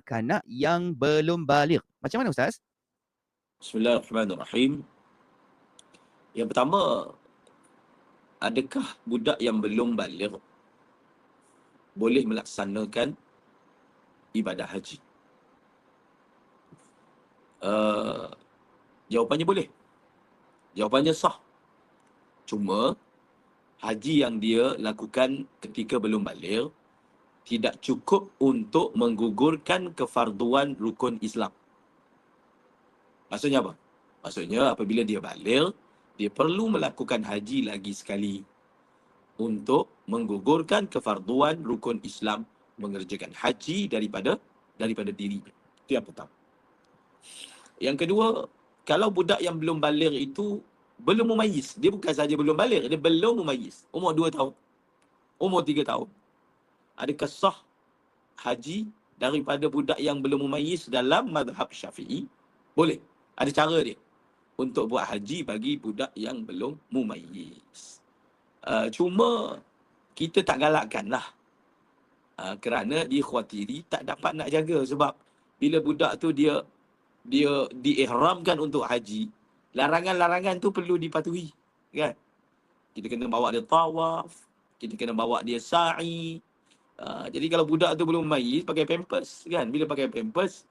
kanak yang belum balik. Macam mana Ustaz? Bismillahirrahmanirrahim. Yang pertama, adakah budak yang belum balik boleh melaksanakan ibadah haji? Uh, jawapannya boleh. Jawapannya sah. Cuma haji yang dia lakukan ketika belum balik tidak cukup untuk menggugurkan kefarduan rukun Islam. Maksudnya apa? Maksudnya apabila dia balik, dia perlu melakukan haji lagi sekali untuk menggugurkan kefarduan rukun Islam mengerjakan haji daripada daripada diri. Itu yang pertama. Yang kedua, kalau budak yang belum balik itu belum memayis, dia bukan saja belum balik, dia belum memayis. Umur dua tahun. Umur tiga tahun adakah sah haji daripada budak yang belum memayis dalam madhab syafi'i? Boleh. Ada cara dia untuk buat haji bagi budak yang belum memayis. Uh, cuma kita tak galakkan lah. Uh, kerana dia khawatiri tak dapat nak jaga sebab bila budak tu dia dia diihramkan untuk haji, larangan-larangan tu perlu dipatuhi. Kan? Kita kena bawa dia tawaf, kita kena bawa dia sa'i, Uh, jadi kalau budak tu belum mayis pakai pampers kan? Bila pakai pampers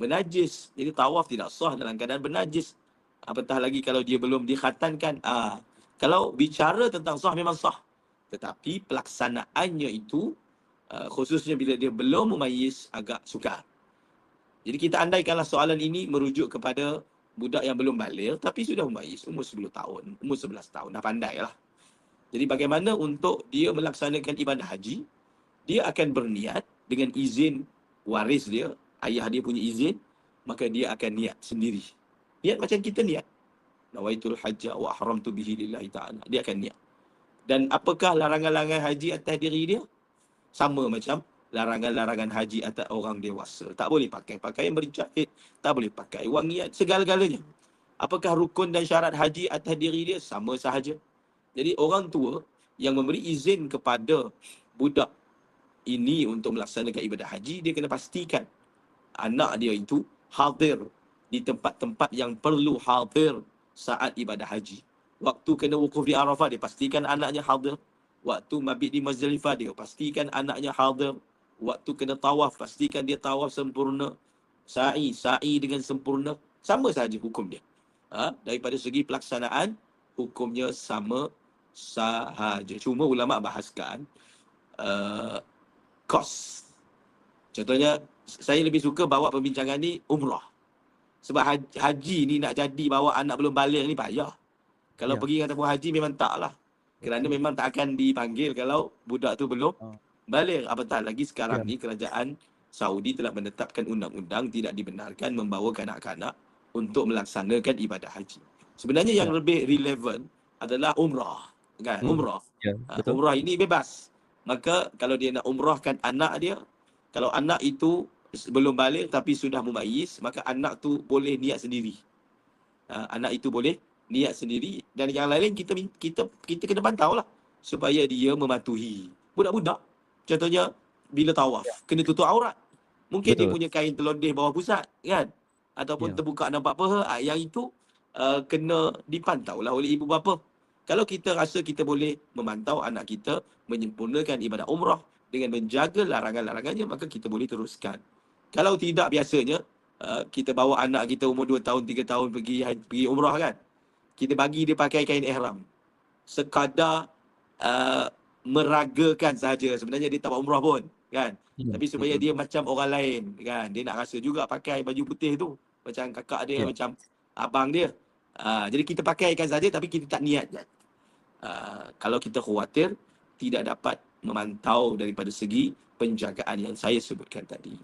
menajis. Jadi tawaf tidak sah dalam keadaan bernajis apatah lagi kalau dia belum dikhatankan. Ah uh, kalau bicara tentang sah memang sah. Tetapi pelaksanaannya itu uh, khususnya bila dia belum memayis agak sukar. Jadi kita andaikanlah soalan ini merujuk kepada budak yang belum balik tapi sudah memayis umur 10 tahun umur 11 tahun. Dah pandai lah. Jadi bagaimana untuk dia melaksanakan ibadah haji dia akan berniat dengan izin waris dia, ayah dia punya izin, maka dia akan niat sendiri. Niat macam kita niat. Nawaitul hajja wa ahramtu bihi lillahi ta'ala. Dia akan niat. Dan apakah larangan-larangan haji atas diri dia? Sama macam larangan-larangan haji atas orang dewasa. Tak boleh pakai pakaian berjahit, tak boleh pakai wangian, segala-galanya. Apakah rukun dan syarat haji atas diri dia? Sama sahaja. Jadi orang tua yang memberi izin kepada budak ini untuk melaksanakan ibadah haji, dia kena pastikan anak dia itu hadir di tempat-tempat yang perlu hadir saat ibadah haji. Waktu kena wukuf di Arafah, dia pastikan anaknya hadir. Waktu mabit di Mazdalifah, dia pastikan anaknya hadir. Waktu kena tawaf, pastikan dia tawaf sempurna. Sa'i, sa'i dengan sempurna. Sama sahaja hukum dia. Ha? Daripada segi pelaksanaan, hukumnya sama sahaja. Cuma ulama bahaskan, uh, kos. Contohnya, saya lebih suka bawa perbincangan ni umrah. Sebab haji, haji ni nak jadi bawa anak belum balik ni payah. Kalau ya. pergi kata haji memang tak lah. Kerana ya. memang tak akan dipanggil kalau budak tu belum ha. balik. Apatah lagi sekarang ya. ni kerajaan Saudi telah menetapkan undang-undang tidak dibenarkan membawa kanak-kanak untuk melaksanakan ibadah haji. Sebenarnya ya. yang lebih relevan adalah umrah. Kan? Hmm. Umrah. Ya, ha, umrah ini bebas maka kalau dia nak umrahkan anak dia kalau anak itu belum balik tapi sudah memayis maka anak tu boleh niat sendiri uh, anak itu boleh niat sendiri dan yang lain kita kita kita kena pantau lah supaya dia mematuhi budak-budak contohnya bila tawaf ya. kena tutup aurat mungkin Betul. dia punya kain telondeh bawah pusat kan ataupun ya. terbuka nampak apa ah, yang itu uh, kena dipantau lah oleh ibu bapa kalau kita rasa kita boleh memantau anak kita menyempurnakan ibadah umrah dengan menjaga larangan-larangannya, maka kita boleh teruskan. Kalau tidak biasanya, uh, kita bawa anak kita umur 2 tahun, 3 tahun pergi pergi umrah kan. Kita bagi dia pakai kain ihram. Sekadar uh, meragakan saja. Sebenarnya dia tak buat umrah pun. Kan? Ya, Tapi supaya betul. dia macam orang lain. kan Dia nak rasa juga pakai baju putih tu. Macam kakak dia, ya. macam abang dia. Uh, jadi kita pakaikan saja tapi kita tak niat. Uh, kalau kita khawatir tidak dapat memantau daripada segi penjagaan yang saya sebutkan tadi.